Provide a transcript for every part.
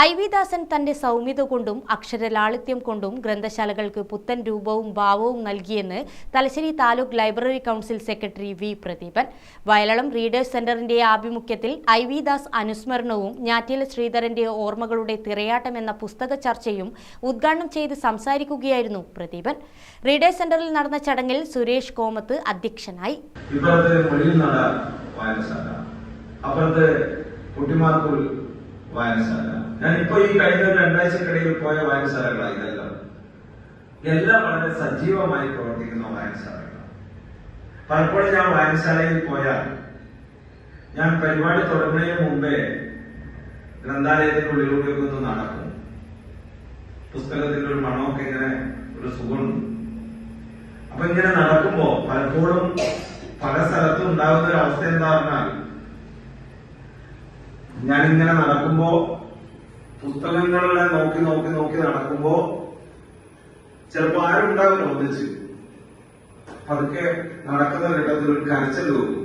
I V ദാസൻ തന്റെ സൗമ്യത കൊണ്ടും അക്ഷരലാളിത്യം കൊണ്ടും ഗ്രന്ഥശാലകൾക്ക് പുത്തൻ രൂപവും ഭാവവും നൽകിയെന്ന് Thalassery taluk library council secretary V Pradeepan. Vayalalam readers സെന്ററിന്റെ ആഭിമുഖ്യത്തിൽ ഐ വി ദാസ് അനുസ്മരണവും ഞാറ്റില ശ്രീധരന്റെ ഓർമ്മകളുടെ തിരയാട്ടം എന്ന പുസ്തക ചർച്ചയും ഉദ്ഘാടനം ചെയ്ത് സംസാരിക്കുകയായിരുന്നു പ്രദീപൻ. റീഡേഴ്സ് സെന്ററിൽ നടന്ന ചടങ്ങിൽ സുരേഷ് കോമത്ത് അധ്യക്ഷനായി. അപ്പുറത്ത് കുട്ടിമാർക്കൂർ വായനശാല ഞാൻ ഇപ്പൊ ഈ കഴിഞ്ഞ രണ്ടാഴ്ചക്കിടയിൽ പോയ വായനശാലകളാണ് ഇതെല്ലാം. എല്ലാം വളരെ സജീവമായി പ്രവർത്തിക്കുന്ന വായനശാലകളാണ്. പലപ്പോഴും ഞാൻ വായനശാലയിൽ പോയാൽ ഞാൻ പരിപാടി തുടങ്ങുന്നതിന് മുമ്പേ ഗ്രന്ഥാലയത്തിനുള്ളിലൂടെ ഒന്ന് നടക്കും. പുസ്തകത്തിന്റെ ഒരു മണമൊക്കെ ഇങ്ങനെ ഒരു സുഖമുണ്ട് അപ്പൊ ഇങ്ങനെ നടക്കുമ്പോ പലപ്പോഴും പല സ്ഥലത്തും ഉണ്ടാകുന്ന ഒരു അവസ്ഥ എന്താ പറഞ്ഞാൽ ഞാൻ ഇങ്ങനെ നടക്കുമ്പോ പുസ്തകങ്ങളെ നോക്കി നോക്കി നോക്കി നടക്കുമ്പോ ചിലപ്പോ ആരുണ്ടാവും ഒന്നിച്ച്. പതുക്കെ നടക്കുന്ന ഘട്ടത്തിൽ ഒരു കരച്ചൽ തോന്നും.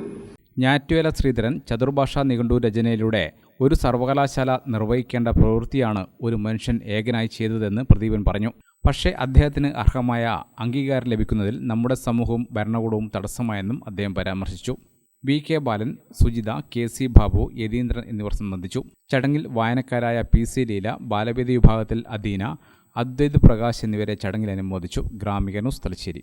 ഞാറ്റുവേല ശ്രീധരൻ ചതുർഭാഷ നിഘണ്ടു രചനയിലൂടെ ഒരു സർവകലാശാല നിർവഹിക്കേണ്ട പ്രവൃത്തിയാണ് ഒരു മനുഷ്യൻ ഏകനായി ചെയ്തതെന്ന് പ്രദീപൻ പറഞ്ഞു. പക്ഷേ അദ്ദേഹത്തിന് അർഹമായ അംഗീകാരം ലഭിക്കുന്നതിൽ നമ്മുടെ സമൂഹവും ഭരണകൂടവും തടസ്സമായെന്നും അദ്ദേഹം പരാമർശിച്ചു. V K Balan Sujitha K C Babu Yatheendran എന്നിവർ സംബന്ധിച്ചു. ചടങ്ങിൽ വായനക്കാരായ പി സി ലീല ബാലവേദി വിഭാഗത്തിൽ അദീന അദ്വൈത് പ്രകാശ് എന്നിവരെ ചടങ്ങിൽ അനുമോദിച്ചു. ഗ്രാമിക ന്യൂസ് തലശ്ശേരി.